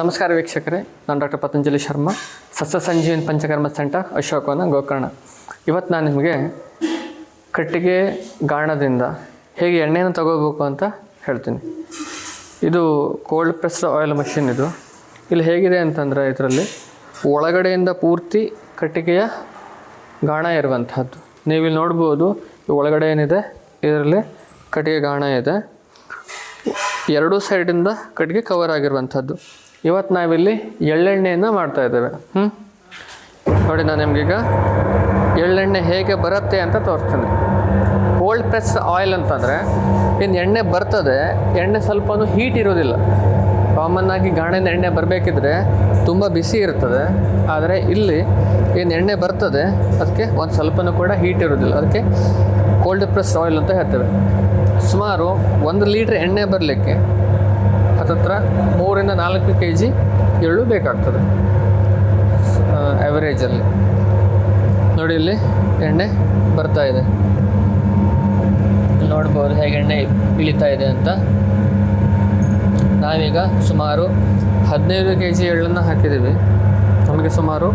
ನಮಸ್ಕಾರ ವೀಕ್ಷಕರೇ. ನಾನು ಡಾಕ್ಟರ್ ಪತಂಜಲಿ ಶರ್ಮಾ ಸಸ್ಯ ಸಂಜೀವನ್ ಪಂಚಕರ್ಮ ಸೆಂಟರ್, ಅಶೋಕವನ ಗೋಕರ್ಣ. ಇವತ್ತು ನಾನು ನಿಮಗೆ ಕಟ್ಟಿಗೆ ಗಾಣದಿಂದ ಹೇಗೆ ಎಣ್ಣೆಯನ್ನು ತಗೋಬೇಕು ಅಂತ ಹೇಳ್ತೀನಿ. ಇದು ಕೋಲ್ಡ್ ಪ್ರೆಸ್ಡ್ ಆಯಿಲ್ ಮಷಿನ್ ಇದು. ಇಲ್ಲಿ ಹೇಗಿದೆ ಅಂತಂದರೆ ಇದರಲ್ಲಿ ಒಳಗಡೆಯಿಂದ ಪೂರ್ತಿ ಕಟ್ಟಿಗೆಯ ಗಾಣ ಇರುವಂತಹದ್ದು. ನೀವು ಇಲ್ಲಿ ನೋಡ್ಬೋದು ಒಳಗಡೆ ಏನಿದೆ, ಇದರಲ್ಲಿ ಕಟ್ಟಿಗೆ ಗಾಣ ಇದೆ. ಎರಡೂ ಸೈಡಿಂದ ಕಟ್ಟಿಗೆ ಕವರ್ ಆಗಿರುವಂಥದ್ದು ಇವತ್ತು ನಾವಿಲ್ಲಿ ಎಳ್ಳೆಣ್ಣೆಯನ್ನು ಮಾಡ್ತಾ ಇದ್ದೇವೆ. ಹ್ಞೂ ನೋಡಿ ನಾನು ನಿಮಗೀಗ ಎಳ್ಳೆಣ್ಣೆ ಹೇಗೆ ಬರುತ್ತೆ ಅಂತ ತೋರಿಸ್ತೇನೆ. ಕೋಲ್ಡ್ ಪ್ರೆಸ್ ಆಯಿಲ್ ಅಂತಂದರೆ ಇನ್ನು ಎಣ್ಣೆ ಬರ್ತದೆ, ಎಣ್ಣೆ ಸ್ವಲ್ಪನೂ ಹೀಟ್ ಇರೋದಿಲ್ಲ ಕಾಮನ್ ಆಗಿ ಗಾಣದ ಎಣ್ಣೆ ಬರಬೇಕಿದ್ರೆ ತುಂಬ ಬಿಸಿ ಇರ್ತದೆ. ಆದರೆ ಇಲ್ಲಿ ಏನು ಎಣ್ಣೆ ಬರ್ತದೆ, ಅದಕ್ಕೆ ಒಂದು ಸ್ವಲ್ಪನೂ ಕೂಡ ಹೀಟ್ ಇರೋದಿಲ್ಲ ಅದಕ್ಕೆ ಕೋಲ್ಡ್ ಪ್ರೆಸ್ ಆಯಿಲ್ ಅಂತ ಹೇಳ್ತೇವೆ. ಸುಮಾರು ಒಂದು ಲೀಟ್ರ್ ಎಣ್ಣೆ ಬರಲಿಕ್ಕೆ ಹತ್ತತ್ರ ಮೂರಿಂದ ನಾಲ್ಕು ಕೆ ಜಿ ಎಳ್ಳು ಬೇಕಾಗ್ತದೆ. ಎವರೇಜಲ್ಲಿ ನೋಡಿ ಇಲ್ಲಿ ಎಣ್ಣೆ ಬರ್ತಾ ಇದೆ. ನೋಡ್ಬೋದು ಹೇಗೆ ಎಣ್ಣೆ ಇಳಿತಾ ಇದೆ ಅಂತ. ನಾವೀಗ ಸುಮಾರು ಹದಿನೈದು ಕೆ ಜಿ ಎಳ್ಳನ್ನು ಹಾಕಿದ್ದೀವಿ. ನಮಗೆ ಸುಮಾರು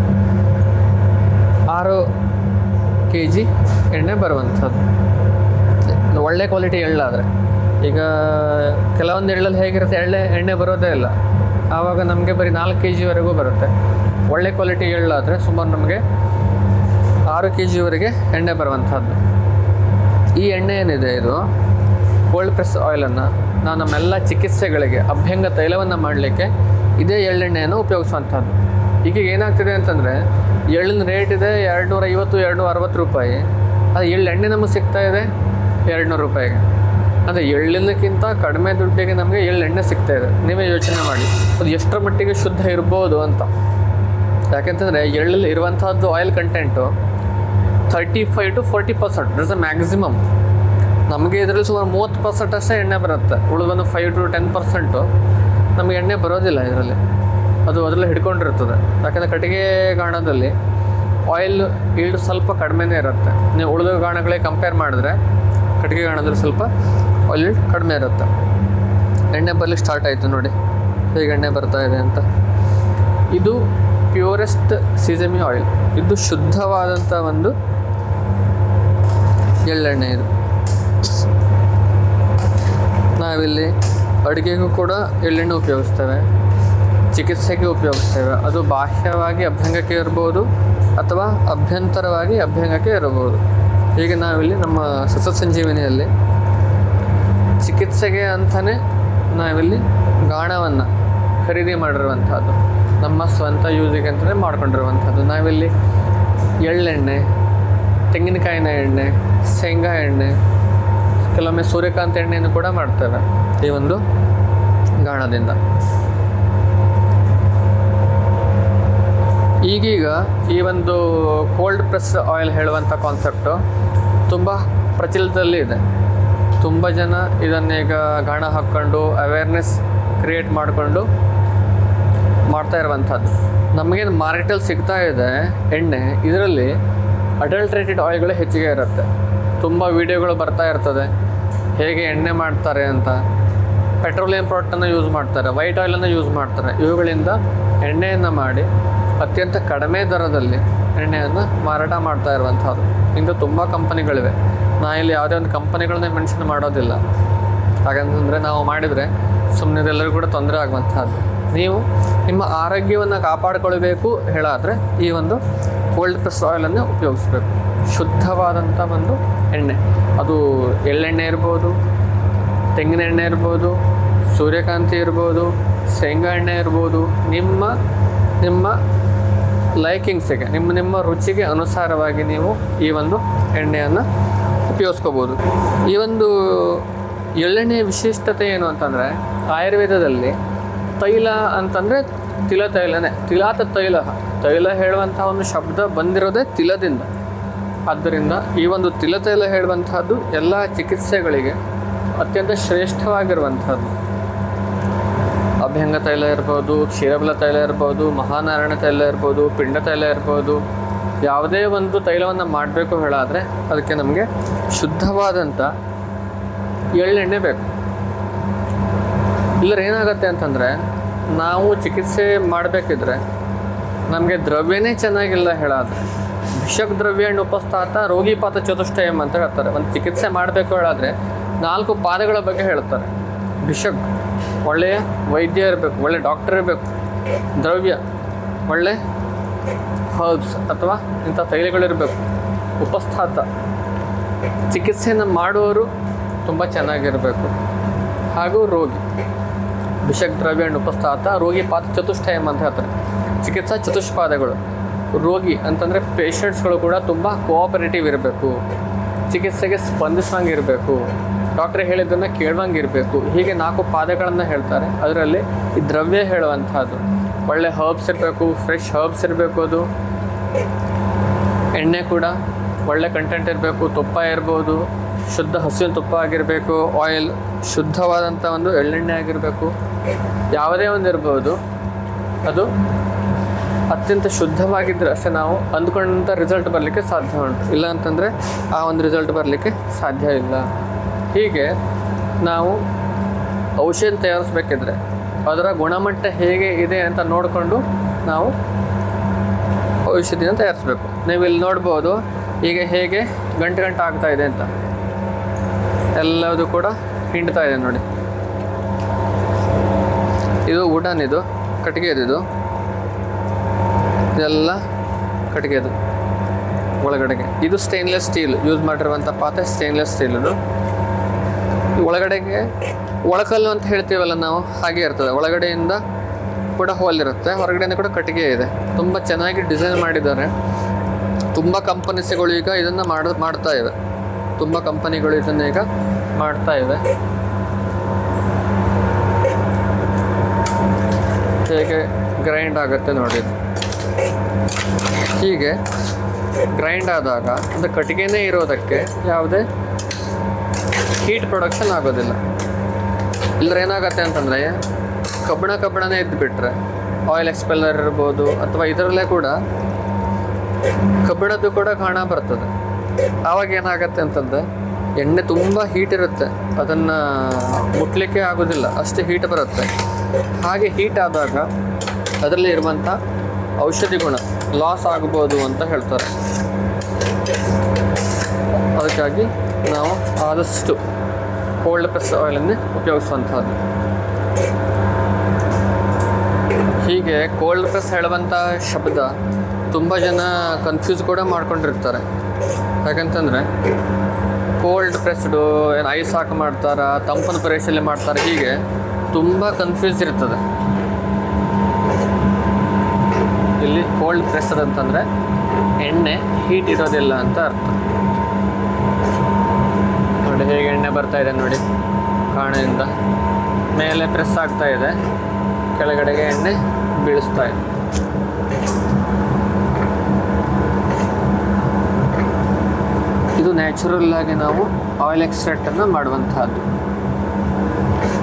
ಆರು ಕೆ ಜಿ ಎಣ್ಣೆ ಬರುವಂಥದ್ದು. ಒಳ್ಳೆ ಕ್ವಾಲಿಟಿ ಎಳ್ಳಾದರೆ. ಈಗ ಕೆಲವೊಂದು ಎಳ್ಳಲ್ಲಿ ಹೇಗಿರುತ್ತೆ, ಎಳ್ಳೆ, ಎಣ್ಣೆ ಬರೋದೇ ಇಲ್ಲ. ಆವಾಗ ನಮಗೆ ಬರೀ ನಾಲ್ಕು ಕೆ ಜಿವರೆಗೂ ಬರುತ್ತೆ. ಒಳ್ಳೆ ಕ್ವಾಲಿಟಿ ಎಳ್ಳಾದರೆ ಸುಮಾರು ನಮಗೆ ಆರು ಕೆ ಜಿವರೆಗೆ ಎಣ್ಣೆ ಬರುವಂಥದ್ದು. ಈ ಎಣ್ಣೆ ಏನಿದೆ ಇದು? ಕೋಲ್ಡ್ ಪ್ರೆಸ್ ಆಯಿಲನ್ನು ನಾವು ನಮ್ಮೆಲ್ಲ ಚಿಕಿತ್ಸೆಗಳಿಗೆ, ಅಭ್ಯಂಗ ತೈಲವನ್ನು ಮಾಡಲಿಕ್ಕೆ ಇದೇ ಎಳ್ಳೆಣ್ಣೆಯನ್ನು ಉಪಯೋಗಿಸುವಂಥದ್ದು. ಈಗ ಏನಾಗ್ತಿದೆ ಅಂತಂದರೆ, ಎಳ್ಳಿನ ರೇಟ್ ಇದೆ ಎರಡು ನೂರ ಐವತ್ತು ಎರಡು ನೂರ ಅರವತ್ತು ರೂಪಾಯಿ. ಅದು ಎಳ್ಳೆಣ್ಣೆ ನಮಗೆ ಸಿಗ್ತಾ ಇದೆ ಎರಡು ನೂರು ರೂಪಾಯಿಗೆ. ಅಂದರೆ ಎಳ್ಳಿನಕ್ಕಿಂತ ಕಡಿಮೆ ದುಡ್ಡಿಗೆ ನಮಗೆ ಎಳ್ಳೆಣ್ಣೆ ಸಿಗ್ತಾ ಇದೆ. ನೀವೇ ಯೋಚನೆ ಮಾಡಿ. ಅದು ಎಷ್ಟರ ಮಟ್ಟಿಗೆ ಶುದ್ಧ ಇರ್ಬೋದು ಅಂತ. ಯಾಕೆಂತಂದರೆ ಎಳ್ಳಲ್ಲಿ ಇರುವಂಥದ್ದು oil content thirty five to forty percent it's uh maximum ನಮಗೆ ಇದರಲ್ಲಿ ಸುಮಾರು ಮೂವತ್ತು ಪರ್ಸೆಂಟ್ ಅಷ್ಟೇ ಎಣ್ಣೆ ಬರುತ್ತೆ. ಉಳಿದೊಂದು ಫೈವ್ ಟು ಟೆನ್ ಪರ್ಸೆಂಟು ನಮಗೆ ಎಣ್ಣೆ ಬರೋದಿಲ್ಲ ಇದರಲ್ಲಿ. ಅದು ಅದರಲ್ಲಿ ಹಿಡ್ಕೊಂಡಿರ್ತದೆ. ಯಾಕಂದರೆ ಕಟ್ಟಿಗೆ ಗಾಣದಲ್ಲಿ ಆಯಿಲ್ ಈಲ್ಡ್ ಸ್ವಲ್ಪ ಕಡಿಮೆನೇ ಇರುತ್ತೆ. ನೀವು ಉಳಿದ ಗಾಣಗಳಿಗೆ ಕಂಪೇರ್ ಮಾಡಿದ್ರೆ ಕಟ್ಟಿಗೆ ಗಾಣದಲ್ಲಿ ಸ್ವಲ್ಪ ಆಯಿಲ್ ಕಡಿಮೆ ಇರುತ್ತೆ. ಎಣ್ಣೆ ಬರಲಿಕ್ಕೆ ಸ್ಟಾರ್ಟ್ ಆಯಿತು ನೋಡಿ. ಹೇಗೆ ಎಣ್ಣೆ ಬರ್ತಾ ಇದೆ ಅಂತ. ಇದು ಪ್ಯೂರೆಸ್ಟ್ ಸೀಸಮಿ ಆಯಿಲ್ ಇದು ಶುದ್ಧವಾದಂಥ ಒಂದು ಎಳ್ಳೆಣ್ಣೆ ಇದು. ನಾವಿಲ್ಲಿ ಅಡುಗೆಗೂ ಕೂಡ ಎಳ್ಳೆಣ್ಣೆ ಉಪಯೋಗಿಸ್ತೇವೆ. ಚಿಕಿತ್ಸೆಗೆ ಉಪಯೋಗಿಸ್ತೇವೆ. ಅದು ಬಾಹ್ಯವಾಗಿ ಅಭ್ಯಂಗಕ್ಕೆ ಇರ್ಬೋದು ಅಥವಾ ಅಭ್ಯಂತರವಾಗಿ ಅಭ್ಯಂಗಕ್ಕೆ ಇರಬಹುದು. ಹೀಗೆ ನಾವಿಲ್ಲಿ ನಮ್ಮ ಸಸ್ಯ ಸಂಜೀವಿನಿಯಲ್ಲಿ ಚಿಕಿತ್ಸೆಗೆ ಅಂತಲೇ ನಾವಿಲ್ಲಿ ಗಾಣವನ್ನು ಖರೀದಿ ಮಾಡಿರುವಂಥದ್ದು. ನಮ್ಮ ಸ್ವಂತ ಯೂಸಿಗೆ ಅಂತಲೇ ಮಾಡ್ಕೊಂಡಿರುವಂಥದ್ದು. ನಾವಿಲ್ಲಿ ಎಳ್ಳೆಣ್ಣೆ, ತೆಂಗಿನಕಾಯಿನ ಎಣ್ಣೆ, ಶೇಂಗಾ ಎಣ್ಣೆ, ಕೆಲವೊಮ್ಮೆ ಸೂರ್ಯಕಾಂತ ಎಣ್ಣೆಯನ್ನು ಕೂಡ ಮಾಡ್ತೇವೆ ಈ ಒಂದು ಗಾಣದಿಂದ. ಈಗೀಗ ಈ ಒಂದು ಕೋಲ್ಡ್ ಪ್ರೆಸ್ ಆಯಿಲ್ ಹೇಳುವಂಥ ಕಾನ್ಸೆಪ್ಟು ತುಂಬ ಪ್ರಚಲಿತದಲ್ಲಿ ಇದೆ ತುಂಬ ಜನ ಇದನ್ನೀಗ ಗಾಣ ಹಾಕ್ಕೊಂಡು ಅವೇರ್ನೆಸ್ ಕ್ರಿಯೇಟ್ ಮಾಡಿಕೊಂಡು ಮಾಡ್ತಾ ಇರುವಂಥದ್ದು. ನಮಗೇನು ಮಾರ್ಕೆಟಲ್ಲಿ ಸಿಗ್ತಾ ಇದೆ ಎಣ್ಣೆ. ಇದರಲ್ಲಿ ಅಡಲ್ಟ್ರೇಟೆಡ್ ಆಯಿಲ್ಗಳು ಹೆಚ್ಚಿಗೆ ಇರುತ್ತೆ. ತುಂಬ ವೀಡಿಯೋಗಳು ಬರ್ತಾ ಇರ್ತದೆ. ಹೇಗೆ ಎಣ್ಣೆ ಮಾಡ್ತಾರೆ ಅಂತ. ಪೆಟ್ರೋಲಿಯಂ ಪ್ರಾಡಕ್ಟನ್ನು ಯೂಸ್ ಮಾಡ್ತಾರೆ. ವೈಟ್ ಆಯಿಲನ್ನು ಯೂಸ್ ಮಾಡ್ತಾರೆ. ಇವುಗಳಿಂದ ಎಣ್ಣೆಯನ್ನು ಮಾಡಿ ಅತ್ಯಂತ ಕಡಿಮೆ ದರದಲ್ಲಿ ಎಣ್ಣೆಯನ್ನು ಮಾರಾಟ ಮಾಡ್ತಾ ಇರುವಂಥದ್ದು ಇಂದು ತುಂಬ ಕಂಪನಿಗಳಿವೆ. ನಾನು ಇಲ್ಲಿ ಯಾವುದೇ ಒಂದು ಕಂಪನಿಗಳನ್ನೇ ಮೆನ್ಷನ್ ಮಾಡೋದಿಲ್ಲ. ಹಾಗಂತಂದರೆ ನಾವು ಮಾಡಿದರೆ ಸುಮ್ಮನೆ ಎಲ್ಲರೂ ಕೂಡ ತೊಂದರೆ ಆಗುವಂಥದ್ದು. ನೀವು ನಿಮ್ಮ ಆರೋಗ್ಯವನ್ನು ಕಾಪಾಡಿಕೊಳ್ಬೇಕು ಹೇಳಾದರೆ ಈ ಒಂದು ಕೋಲ್ಡ್ ಪ್ರೆಸ್ ಆಯಿಲನ್ನು ಉಪಯೋಗಿಸ್ಬೇಕು. ಶುದ್ಧವಾದಂಥ ಒಂದು ಎಣ್ಣೆ. ಅದು ಎಳ್ಳೆಣ್ಣೆ ಇರ್ಬೋದು, ತೆಂಗಿನ ಎಣ್ಣೆ ಇರ್ಬೋದು, ಸೂರ್ಯಕಾಂತಿ ಇರ್ಬೋದು, ಶೇಂಗಾ ಎಣ್ಣೆ ಇರ್ಬೋದು, ನಿಮ್ಮ ನಿಮ್ಮ ಲೈಕಿಂಗ್ಸಿಗೆ ನಿಮ್ಮ ನಿಮ್ಮ ರುಚಿಗೆ ಅನುಸಾರವಾಗಿ ನೀವು ಈ ಒಂದು ಎಣ್ಣೆಯನ್ನು ಉಪಯೋಗಿಸ್ಕೋಬೋದು. ಈ ಒಂದು ಎಳ್ಳೆಣ್ಣೆಯ ವಿಶಿಷ್ಟತೆ ಏನು ಅಂತಂದರೆ, ಆಯುರ್ವೇದದಲ್ಲಿ ತೈಲ ಅಂತಂದರೆ ತಿಲ ತೈಲನೇ. ತಿಲಾತ ತೈಲ ತೈಲ ಹೇಳುವಂತಹ ಒಂದು ಶಬ್ದ ಬಂದಿರೋದೇ ತಿಲದಿಂದ. ಆದ್ದರಿಂದ ಈ ಒಂದು ತಿಲ ತೈಲ ಹೇಳುವಂತಹದ್ದು ಎಲ್ಲ ಚಿಕಿತ್ಸೆಗಳಿಗೆ ಅತ್ಯಂತ ಶ್ರೇಷ್ಠವಾಗಿರುವಂಥದ್ದು. ಅಭ್ಯಂಗ ತೈಲ ಇರ್ಬೋದು, ಕ್ಷೀರಬಲ ತೈಲ ಇರ್ಬೋದು, ಮಹಾನಾರಾಯಣ ತೈಲ ಇರ್ಬೋದು, ಪಿಂಡ ತೈಲ ಇರ್ಬೋದು, ಯಾವುದೇ ಒಂದು ತೈಲವನ್ನು ಮಾಡಬೇಕು ಹೇಳಾದರೆ ಅದಕ್ಕೆ ನಮಗೆ ಶುದ್ಧವಾದಂಥ ಎಳ್ಳೆಣ್ಣೆ ಬೇಕು. ಇಲ್ಲರ ಏನಾಗುತ್ತೆ ಅಂತಂದರೆ ನಾವು ಚಿಕಿತ್ಸೆ ಮಾಡಬೇಕಿದ್ರೆ ನಮಗೆ ದ್ರವ್ಯನೇ ಚೆನ್ನಾಗಿಲ್ಲ ಹೇಳಾದರೆ. ವಿಷಕ್ ದ್ರವ್ಯ ಉಪಸ್ಥಾತ ರೋಗಿಪಾತ ಚತುಷ್ಟಯಂ ಅಂತ ಹೇಳ್ತಾರೆ. ಒಂದು ಚಿಕಿತ್ಸೆ ಮಾಡಬೇಕು ಹೇಳಾದರೆ ನಾಲ್ಕು ಪಾದಗಳ ಬಗ್ಗೆ ಹೇಳ್ತಾರೆ. ಭಿಷಕ್ ಒಳ್ಳೆಯ ವೈದ್ಯ ಇರಬೇಕು, ಒಳ್ಳೆ ಡಾಕ್ಟರ್ ಇರಬೇಕು, ದ್ರವ್ಯ, ಒಳ್ಳೆ ಹರ್ಬ್ಸ್ ಅಥವಾ ಇಂಥ ತೈಲಗಳಿರಬೇಕು ಉಪಸ್ಥಾತ. ಚಿಕಿತ್ಸೆಯನ್ನು ಮಾಡುವವರು ತುಂಬ ಚೆನ್ನಾಗಿರಬೇಕು. ಹಾಗೂ ರೋಗಿ ಭಿಷಕ್ ದ್ರವ್ಯ ಅಂಡ್ ಉಪಸ್ಥಾತ, ರೋಗಿ ಪಾತ ಚತುಷ್ಟಯಂ ಅಂತ ಹೇಳ್ತಾರೆ. ಚಿಕಿತ್ಸಾ ಚತುಷ್ಪಾದಗಳು. ರೋಗಿ ಅಂತಂದರೆ ಪೇಷಂಟ್ಸ್ಗಳು ಕೂಡ ತುಂಬ ಕೋಆಪರೇಟಿವ್ ಇರಬೇಕು. ಚಿಕಿತ್ಸೆಗೆ ಸ್ಪಂದಿಸಂಗೆ ಇರಬೇಕು ಡಾಕ್ಟ್ರ್ ಹೇಳಿದ್ದನ್ನು ಕೇಳುವಂಗೆ ಇರಬೇಕು. ಹೀಗೆ ನಾಲ್ಕು ಪಾದಗಳನ್ನು ಹೇಳ್ತಾರೆ. ಅದರಲ್ಲಿ ಈ ದ್ರವ್ಯ ಹೇಳುವಂಥದ್ದು. ಒಳ್ಳೆ ಹರ್ಬ್ಸ್ ಇರಬೇಕು ಫ್ರೆಶ್ ಹರ್ಬ್ಸ್ ಇರಬೇಕು ಅದು. ಎಣ್ಣೆ ಕೂಡ ಒಳ್ಳೆ ಕಂಟೆಂಟ್ ಇರಬೇಕು, ತುಪ್ಪ ಇರ್ಬೋದು, ಶುದ್ಧ ಹಸುವಿನ ತುಪ್ಪ ಆಗಿರಬೇಕು ಆಯಿಲ್ ಶುದ್ಧವಾದಂಥ ಒಂದು ಎಳ್ಳೆಣ್ಣೆ ಆಗಿರಬೇಕು. ಯಾವುದೇ ಒಂದು ಇರ್ಬೋದು. ಅದು ಅತ್ಯಂತ ಶುದ್ಧವಾಗಿದ್ದರೆ ಅಷ್ಟೇ ನಾವು ಅಂದ್ಕೊಂಡಂಥ ರಿಸಲ್ಟ್ ಬರಲಿಕ್ಕೆ ಸಾಧ್ಯ ಉಂಟು. ಇಲ್ಲ ಅಂತಂದರೆ ಆ ಒಂದು ರಿಸಲ್ಟ್ ಬರಲಿಕ್ಕೆ ಸಾಧ್ಯ ಇಲ್ಲ. ಹೀಗೆ ನಾವು ಔಷಧ ತಯಾರಿಸ್ಬೇಕಿದ್ರೆ ಅದರ ಗುಣಮಟ್ಟ ಹೇಗೆ ಇದೆ ಅಂತ ನೋಡಿಕೊಂಡು ನಾವು ಔಷಧಿನ ತಯಾರಿಸ್ಬೇಕು. ನೀವು ಇಲ್ಲಿ ನೋಡ್ಬೋದು ಈಗ ಹೇಗೆ ಗಂಟು ಗಂಟು ಆಗ್ತಾ ಇದೆ ಅಂತ. ಎಲ್ಲದು ಕೂಡ ಹಿಂಡ್ತಾ ಇದೆ ನೋಡಿ. ಇದು ವುಡನ್ ಇದು ಕಟ್ಟಿಗೆದಿದು ಇದು. ಇದೆಲ್ಲ ಕಟ್ಟಿಗೆದು ಒಳಗಡೆಗೆ. ಇದು ಸ್ಟೇನ್ಲೆಸ್ ಸ್ಟೀಲ್ ಯೂಸ್ ಮಾಡಿರುವಂಥ ಪಾತ್ರೆ ಸ್ಟೇನ್ಲೆಸ್ ಸ್ಟೀಲ್ ಇದು ಒಳಗಡೆಗೆ ಒಳಕಲ್ಲು ಅಂತ ಹೇಳ್ತೀವಲ್ಲ ನಾವು, ಹಾಗೆ ಇರ್ತದೆ. ಒಳಗಡೆಯಿಂದ ಕೂಡ ಹೋಲ್ ಇರುತ್ತೆ. ಹೊರಗಡೆಯಿಂದ ಕೂಡ ಕಟ್ಟಿಗೆ ಇದೆ. ತುಂಬ ಚೆನ್ನಾಗಿ ಡಿಸೈನ್ ಮಾಡಿದ್ದಾರೆ. ತುಂಬ ಕಂಪನೀಸ್ಗಳು ಈಗ ಇದನ್ನು ಮಾಡ, ಮಾಡ್ತಾ ಇವೆ. ತುಂಬ ಕಂಪನಿಗಳು ಇದನ್ನು ಈಗ ಮಾಡ್ತಾ ಇವೆ. ಹೇಗೆ ಗ್ರೈಂಡ್ ಆಗುತ್ತೆ ನೋಡಿ. ಹೀಗೆ ಗ್ರೈಂಡ್ ಆದಾಗ ಅದು ಕಟ್ಟಿಗೆನೇ ಇರೋದಕ್ಕೆ ಯಾವುದೇ ಹೀಟ್ ಪ್ರೊಡಕ್ಷನ್ ಆಗೋದಿಲ್ಲ. ಇಲ್ಲದ್ರೆ ಏನಾಗತ್ತೆ ಅಂತಂದರೆ, ಕಬ್ಬಣ ಕಬ್ಬಣನೇ ಇದ್ದುಬಿಟ್ರೆ ಆಯಿಲ್ ಎಕ್ಸ್ಪೆಲ್ಲರ್ ಇರ್ಬೋದು ಅಥವಾ ಇದರಲ್ಲೇ ಕೂಡ ಕಬ್ಬಿಣದ್ದು ಕೂಡ ಕಾಣ ಬರ್ತದೆ. ಆವಾಗ ಏನಾಗತ್ತೆ ಅಂತಂದರೆ, ಎಣ್ಣೆ ತುಂಬ ಹೀಟ್ ಇರುತ್ತೆ. ಅದನ್ನು ಮುಟ್ಲಿಕ್ಕೆ ಆಗೋದಿಲ್ಲ. ಅಷ್ಟು ಹೀಟ್ ಬರುತ್ತೆ. ಹಾಗೆ ಹೀಟ್ ಆದಾಗ ಅದರಲ್ಲಿ ಇರುವಂಥ ಔಷಧಿ ಗುಣ ಲಾಸ್ ಆಗ್ಬೋದು ಅಂತ ಹೇಳ್ತಾರೆ. ಅದಕ್ಕಾಗಿ ನಾವು ಆದಷ್ಟು ಕೋಲ್ಡ್ ಪ್ರೆಸ್ ಆಯಿಲನ್ನೇ ಉಪಯೋಗಿಸುವಂಥದ್ದು. ಹೀಗೆ ಕೋಲ್ಡ್ ಪ್ರೆಸ್ ಹೇಳುವಂಥ ಶಬ್ದ ತುಂಬ ಜನ ಕನ್ಫ್ಯೂಸ್ ಕೂಡ ಮಾಡ್ಕೊಂಡಿರ್ತಾರೆ. ಯಾಕಂತಂದರೆ ಕೋಲ್ಡ್ ಪ್ರೆಸ್ಡು ಏನು ಐಸ್ ಹಾಕಿ ಮಾಡ್ತಾರೆ ತಂಪನ ಪ್ರದೇಶದಲ್ಲಿ ಮಾಡ್ತಾರೆ, ಹೀಗೆ ತುಂಬ ಕನ್ಫ್ಯೂಸ್ ಇರ್ತದೆ. ಇಲ್ಲಿ ಕೋಲ್ಡ್ ಪ್ರೆಸ್ಡ್ ಅಂತಂದರೆ ಎಣ್ಣೆ ಹೀಟ್ ಇರೋದಿಲ್ಲ ಅಂತ ಅರ್ಥ. ಹೇಗೆ ಎಣ್ಣೆ ಬರ್ತಾ ಇದೆ ನೋಡಿ, ಕಾಣೆಯಿಂದ. ಮೇಲೆ ಪ್ರೆಸ್ ಆಗ್ತಾ ಇದೆ. ಕೆಳಗಡೆಗೆ ಎಣ್ಣೆ ಬೀಳಿಸ್ತಾ ಇದೆ. ಇದು ನ್ಯಾಚುರಲ್ ಆಗಿ ನಾವು ಆಯಿಲ್ ಎಕ್ಸ್ಟ್ರಾಕ್ಟನ್ನು ಮಾಡುವಂತಹದ್ದು.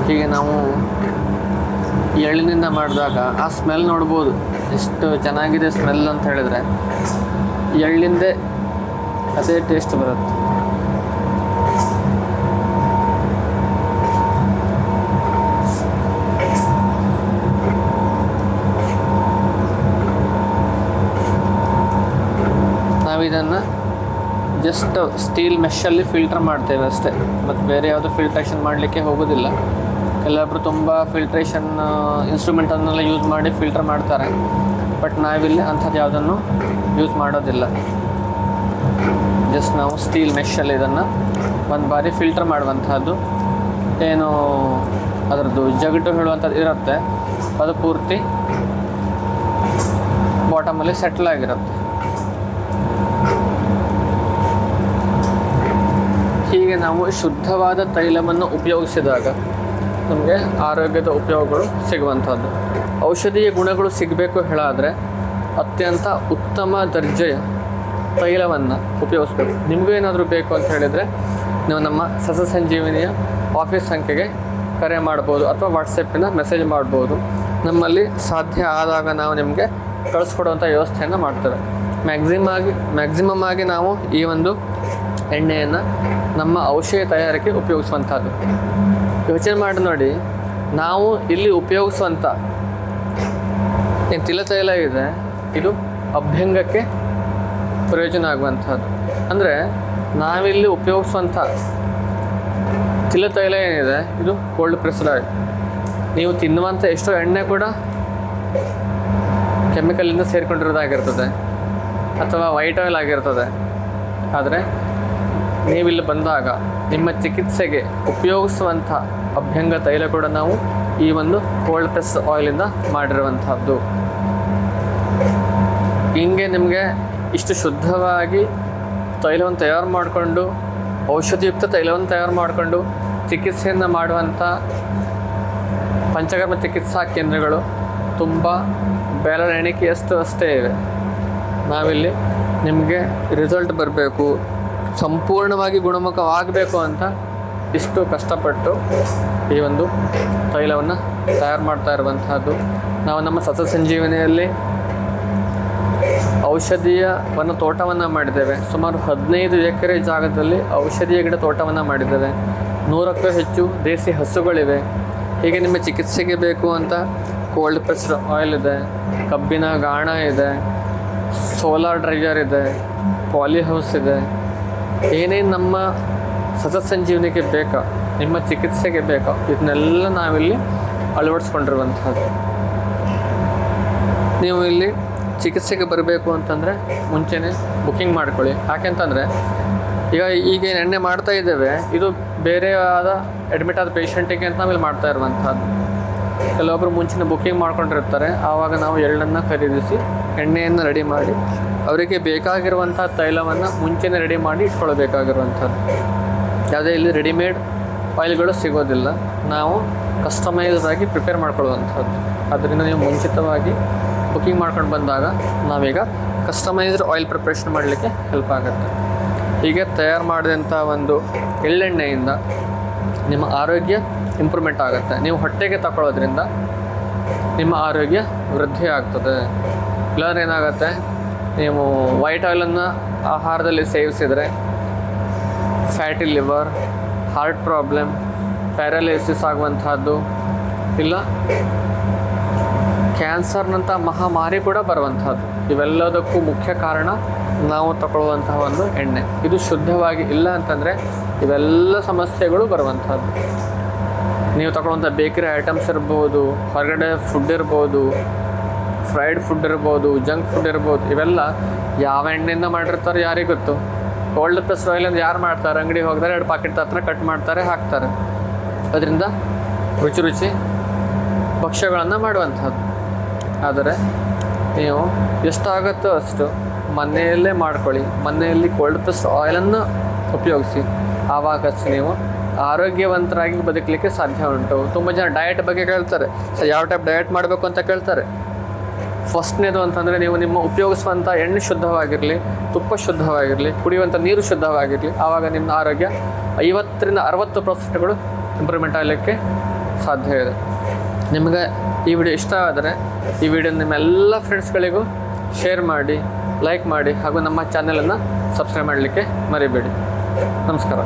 ಹೀಗೆ ನಾವು ಎಳ್ಳಿನಿಂದ ಮಾಡಿದಾಗ ಆ ಸ್ಮೆಲ್ ನೋಡ್ಬೋದು. ಎಷ್ಟು ಚೆನ್ನಾಗಿದೆ ಸ್ಮೆಲ್ ಅಂತ ಹೇಳಿದ್ರೆ ಎಳ್ಳಿಂದೆ ಅದೇ ಟೇಸ್ಟ್ ಬರುತ್ತೆ. ನಾವು ಇದನ್ನು ಜಸ್ಟ್ ಸ್ಟೀಲ್ ಮೆಷಲ್ಲಿ ಫಿಲ್ಟರ್ ಮಾಡ್ತೇವೆ ಅಷ್ಟೇ. ಮತ್ತು ಬೇರೆ ಯಾವುದು ಫಿಲ್ಟ್ರೇಷನ್ ಮಾಡಲಿಕ್ಕೆ ಹೋಗೋದಿಲ್ಲ. ಕೆಲವೊಬ್ಬರು ತುಂಬ ಫಿಲ್ಟ್ರೇಷನ್ ಇನ್ಸ್ಟ್ರೂಮೆಂಟನ್ನೆಲ್ಲ ಯೂಸ್ ಮಾಡಿ ಫಿಲ್ಟರ್ ಮಾಡ್ತಾರೆ. ಬಟ್ ನಾವಿಲ್ಲಿ ಅಂಥದ್ದು ಯಾವುದನ್ನು ಯೂಸ್ ಮಾಡೋದಿಲ್ಲ. ಜಸ್ಟ್ ನಾವು ಸ್ಟೀಲ್ ಮೆಷಲ್ಲಿ ಇದನ್ನು ಒಂದು ಬಾರಿ ಫಿಲ್ಟರ್ ಮಾಡುವಂಥದ್ದು. ಏನು ಅದರದ್ದು ಜಗಟು ಹೇಳುವಂಥದ್ದು ಇರುತ್ತೆ. ಅದು ಪೂರ್ತಿ ಬಾಟಮಲ್ಲಿ ಸೆಟ್ಲ್ ಆಗಿರುತ್ತೆ. ನಾವು ಶುದ್ಧವಾದ ತೈಲವನ್ನು ಉಪಯೋಗಿಸಿದಾಗ ನಮಗೆ ಆರೋಗ್ಯದ ಉಪಯೋಗಗಳು ಸಿಗುವಂಥದ್ದು. ಔಷಧೀಯ ಗುಣಗಳು ಸಿಗಬೇಕು ಹೇಳಾದರೆ ಅತ್ಯಂತ ಉತ್ತಮ ದರ್ಜೆಯ ತೈಲವನ್ನು ಉಪಯೋಗಿಸ್ಬೇಕು. ನಿಮಗೂ ಏನಾದರೂ ಬೇಕು ಅಂತ ಹೇಳಿದರೆ ನೀವು ನಮ್ಮ ಸಸ ಸಂಜೀವಿನಿಯ ಆಫೀಸ್ ಸಂಖ್ಯೆಗೆ ಕರೆ ಮಾಡ್ಬೋದು ಅಥವಾ ವಾಟ್ಸಪ್ಪಿನ ಮೆಸೇಜ್ ಮಾಡ್ಬೋದು. ನಮ್ಮಲ್ಲಿ ಸಾಧ್ಯ ಆದಾಗ ನಾವು ನಿಮಗೆ ಕಳಿಸ್ಕೊಡುವಂಥ ವ್ಯವಸ್ಥೆಯನ್ನು ಮಾಡ್ತೇವೆ. ಮ್ಯಾಕ್ಸಿಮ್ ಆಗಿ, ಮ್ಯಾಕ್ಸಿಮಮ್ ಆಗಿ ನಾವು ಈ ಒಂದು ಎಣ್ಣೆಯನ್ನು ನಮ್ಮ ಔಷಧ ತಯಾರಿಕೆ ಉಪಯೋಗಿಸುವಂಥದ್ದು. ಯೋಚನೆ ಮಾಡಿ ನೋಡಿ, ನಾವು ಇಲ್ಲಿ ಉಪಯೋಗಿಸುವಂಥ, ಏನು ತಿಲ ತೈಲ ಇದೆ, ಇದು ಅಭ್ಯಂಗಕ್ಕೆ ಪ್ರಯೋಜನ ಆಗುವಂಥದ್ದು. ಅಂದರೆ ನಾವಿಲ್ಲಿ ಉಪಯೋಗಿಸುವಂಥ ತಿಲ ತೈಲ ಏನಿದೆ, ಇದು ಕೋಲ್ಡ್ ಪ್ರೆಸ್ಡ್ ಆಯಿಲ್. ನೀವು ತಿನ್ನುವಂಥ ಎಷ್ಟೋ ಎಣ್ಣೆ ಕೂಡ ಕೆಮಿಕಲಿಂದ ಸೇರಿಕೊಂಡಿರೋದಾಗಿರ್ತದೆ, ಅಥವಾ ವೈಟ್ ಆಯಿಲ್ ಆಗಿರ್ತದೆ. ಆದರೆ ನೀವಿಲ್ಲಿ ಬಂದಾಗ ನಿಮ್ಮ ಚಿಕಿತ್ಸೆಗೆ ಉಪಯೋಗಿಸುವಂಥ ಅಭ್ಯಂಗ ತೈಲ ಕೂಡ ನಾವು ಈ ಒಂದು ಕೋಲ್ಡ್ ಪ್ರೆಸ್ ಆಯಿಲಿಂದ ಮಾಡಿರುವಂಥದ್ದು. ಹಿಂಗೆ ನಿಮಗೆ ಇಷ್ಟು ಶುದ್ಧವಾಗಿ ತೈಲವನ್ನು ತಯಾರು ಮಾಡಿಕೊಂಡು, ಔಷಧಿಯುಕ್ತ ತೈಲವನ್ನು ತಯಾರು ಮಾಡಿಕೊಂಡು ಚಿಕಿತ್ಸೆಯನ್ನು ಮಾಡುವಂಥ ಪಂಚಕರ್ಮ ಚಿಕಿತ್ಸಾ ಕೇಂದ್ರಗಳು ತುಂಬ ಬೆರಳೆಣಿಕೆಯಷ್ಟು ಅಷ್ಟೇ ಇವೆ. ನಾವಿಲ್ಲಿ ನಿಮಗೆ ರಿಸಲ್ಟ್ ಬರಬೇಕು. ಸಂಪೂರ್ಣವಾಗಿ ಗುಣಮುಖವಾಗಬೇಕು ಅಂತ ಇಷ್ಟು ಕಷ್ಟಪಟ್ಟು ಈ ಒಂದು ತೈಲವನ್ನು ತಯಾರು ಮಾಡ್ತಾ ಇರುವಂತಹದ್ದು. ನಾವು ನಮ್ಮ ಸಸ್ಯ ಸಂಜೀವನಿಯಲ್ಲಿ ಔಷಧೀಯ ವನ ತೋಟವನ್ನು ಮಾಡಿದ್ದೇವೆ. ಸುಮಾರು ಹದಿನೈದು ಎಕರೆ ಜಾಗದಲ್ಲಿ ಔಷಧೀಯ ಗಿಡ ತೋಟವನ್ನು ಮಾಡಿದ್ದೇವೆ. ನೂರಕ್ಕೂ ಹೆಚ್ಚು ದೇಸಿ ಹಸುಗಳಿವೆ. ಹೀಗೆ ನಿಮ್ಮ ಚಿಕಿತ್ಸೆಗೆ ಬೇಕು ಅಂತ ಕೋಲ್ಡ್ ಪ್ರೆಸ್ಡ್ ಆಯಿಲ್ ಇದೆ, ಕಬ್ಬಿನ ಗಾಣ ಇದೆ, ಸೋಲಾರ್ ಡ್ರೈಯರ್ ಇದೆ, ಪಾಲಿಹೌಸ್ ಇದೆ. ಏನೇನು ನಮ್ಮ ಸಸ ಸಂಜೀವನಿಗೆ ಬೇಕಾ, ನಿಮ್ಮ ಚಿಕಿತ್ಸೆಗೆ ಬೇಕಾ, ಇದನ್ನೆಲ್ಲ ನಾವಿಲ್ಲಿ ಅಳವಡಿಸ್ಕೊಂಡಿರುವಂಥದ್ದು ನೀವು ಇಲ್ಲಿ ಚಿಕಿತ್ಸೆಗೆ ಬರಬೇಕು ಅಂತಂದರೆ ಮುಂಚೆನೆ ಬುಕ್ಕಿಂಗ್ ಮಾಡ್ಕೊಳ್ಳಿ. ಯಾಕೆಂತಂದರೆ ಈಗ ಈಗ ಏನು ಎಣ್ಣೆ ಮಾಡ್ತಾ ಇದ್ದೇವೆ, ಇದು ಬೇರೆ ಆದ ಅಡ್ಮಿಟ್ ಆದ ಪೇಷಂಟಿಗೆ ಅಂತ ನಾವಿಲ್ಲಿ ಮಾಡ್ತಾ ಇರುವಂಥದ್ದು ಕೆಲವೊಬ್ಬರು ಮುಂಚಿನ ಬುಕ್ಕಿಂಗ್ ಮಾಡ್ಕೊಂಡಿರ್ತಾರೆ, ಆವಾಗ ನಾವು ಎಳ್ಳನ್ನು ಖರೀದಿಸಿ ಎಣ್ಣೆಯನ್ನು ರೆಡಿ ಮಾಡಿ ಅವರಿಗೆ ಬೇಕಾಗಿರುವಂಥ ತೈಲವನ್ನು ಮುಂಚೆನೇ ರೆಡಿ ಮಾಡಿ ಇಟ್ಕೊಳ್ಬೇಕಾಗಿರುವಂಥದ್ದು. ಯಾವುದೇ ಇಲ್ಲಿ ರೆಡಿಮೇಡ್ ಆಯಿಲ್ಗಳು ಸಿಗೋದಿಲ್ಲ. ನಾವು ಕಸ್ಟಮೈಸ್ಡ್ ಆಗಿ ಪ್ರಿಪೇರ್ ಮಾಡ್ಕೊಳ್ಳುವಂಥದ್ದು. ಅದರಿಂದ ನೀವು ಮುಂಚಿತವಾಗಿ ಬುಕ್ಕಿಂಗ್ ಮಾಡ್ಕೊಂಡು ಬಂದಾಗ ನಾವೀಗ ಕಸ್ಟಮೈಸ್ಡ್ ಆಯಿಲ್ ಪ್ರಿಪ್ರೇಷನ್ ಮಾಡಲಿಕ್ಕೆ ಹೆಲ್ಪ್ ಆಗುತ್ತೆ. ಹೀಗೆ ತಯಾರು ಮಾಡಿದಂಥ ಒಂದು ಎಳ್ಳೆಣ್ಣೆಯಿಂದ ನಿಮ್ಮ ಆರೋಗ್ಯ ಇಂಪ್ರೂವ್ಮೆಂಟ್ ಆಗುತ್ತೆ. ನೀವು ಹೊಟ್ಟೆಗೆ ತಗೊಳ್ಳೋದ್ರಿಂದ ನಿಮ್ಮ ಆರೋಗ್ಯ ವೃದ್ಧಿ ಆಗ್ತದೆ. ಇಲ್ಲಾಂದ್ರೆ ಏನಾಗುತ್ತೆ? ನೀವು ವೈಟ್ ಆಯಿಲನ್ನು ಆಹಾರದಲ್ಲಿ ಸೇವಿಸಿದರೆ fatty liver, heart problem, paralysis ಆಗುವಂತಹದ್ದು ಇಲ್ಲ ಕ್ಯಾನ್ಸರ್ನಂಥ ಮಹಾಮಾರಿ ಕೂಡ ಬರುವಂಥದ್ದು. ಇವೆಲ್ಲದಕ್ಕೂ ಮುಖ್ಯ ಕಾರಣ ನಾವು ತಗೊಳ್ಳುವಂತಹ ಒಂದು ಎಣ್ಣೆ. ಇದು ಶುದ್ಧವಾಗಿ ಇಲ್ಲ ಅಂತಂದರೆ ಇವೆಲ್ಲ ಸಮಸ್ಯೆಗಳು ಬರುವಂಥದ್ದು. ನೀವು ತಗೊಳ್ಳುವಂಥ ಬೇಕರಿ ಐಟಮ್ಸ್ ಇರ್ಬೋದು, ಹೊರಗಡೆ ಫುಡ್ ಇರ್ಬೋದು ಫ್ರೈಡ್ ಫುಡ್ ಇರ್ಬೋದು ಜಂಕ್ ಫುಡ್ ಇರ್ಬೋದು, ಇವೆಲ್ಲ ಯಾವ ಎಣ್ಣೆಯಿಂದ ಮಾಡಿರ್ತಾರೆ ಯಾರಿಗೆ ಗೊತ್ತು. ಕೋಲ್ಡ್ ಪ್ಲಸ್ ಆಯಿಲ್ ಅಂದ್ರೆ ಯಾರು ಮಾಡ್ತಾರೆ? ಅಂಗಡಿಗೆ ಹೋಗಿದ್ರೆ ಎರಡು ಪಾಕೆಟ್ ಹತ್ರ ಕಟ್ ಮಾಡ್ತಾರೆ, ಹಾಕ್ತಾರೆ. ಅದರಿಂದ ರುಚಿ ರುಚಿ ಭಕ್ಷ್ಯಗಳನ್ನು ಮಾಡುವಂಥದ್ದು ಆದರೆ ನೀವು ಎಷ್ಟಾಗುತ್ತೋ ಅಷ್ಟು ಮನೆಯಲ್ಲೇ ಮಾಡ್ಕೊಳ್ಳಿ. ಮನೆಯಲ್ಲಿ ಕೋಲ್ಡ್ ಪ್ಲಸ್ ಆಯಿಲನ್ನು ಉಪಯೋಗಿಸಿ. ಆವಾಗ ನೀವು ಆರೋಗ್ಯವಂತರಾಗಿ ಬದುಕಲಿಕ್ಕೆ ಸಾಧ್ಯ ಉಂಟು. ತುಂಬ ಜನ ಡಯಟ್ ಬಗ್ಗೆ ಕೇಳ್ತಾರೆ. ಸರ್, ಯಾವ ಟೈಪ್ ಡಯಟ್ ಮಾಡಬೇಕು ಅಂತ ಕೇಳ್ತಾರೆ. ಫಸ್ಟ್ನೇದು ಅಂತಂದರೆ ನೀವು ನಿಮ್ಮ ಉಪಯೋಗಿಸುವಂಥ ಎಣ್ಣೆ ಶುದ್ಧವಾಗಿರಲಿ, ತುಪ್ಪ ಶುದ್ಧವಾಗಿರಲಿ, ಕುಡಿಯುವಂಥ ನೀರು ಶುದ್ಧವಾಗಿರಲಿ, ಆವಾಗ ನಿಮ್ಮ ಆರೋಗ್ಯ ಐವತ್ತರಿಂದ ಅರವತ್ತು ಪರ್ಸೆಂಟ್ಗಳು ಇಂಪ್ರೂವ್ಮೆಂಟ್ ಆಗಲಿಕ್ಕೆ ಸಾಧ್ಯ ಇದೆ. ನಿಮಗೆ ಈ ವಿಡಿಯೋ ಇಷ್ಟ ಆದರೆ ಈ ವಿಡಿಯೋ ನಿಮ್ಮೆಲ್ಲ ಫ್ರೆಂಡ್ಸ್ಗಳಿಗೂ ಶೇರ್ ಮಾಡಿ ಲೈಕ್ ಮಾಡಿ ಹಾಗೂ ನಮ್ಮ ಚಾನೆಲನ್ನು ಸಬ್ಸ್ಕ್ರೈಬ್ ಮಾಡಲಿಕ್ಕೆ ಮರಿಬೇಡಿ. ನಮಸ್ಕಾರ.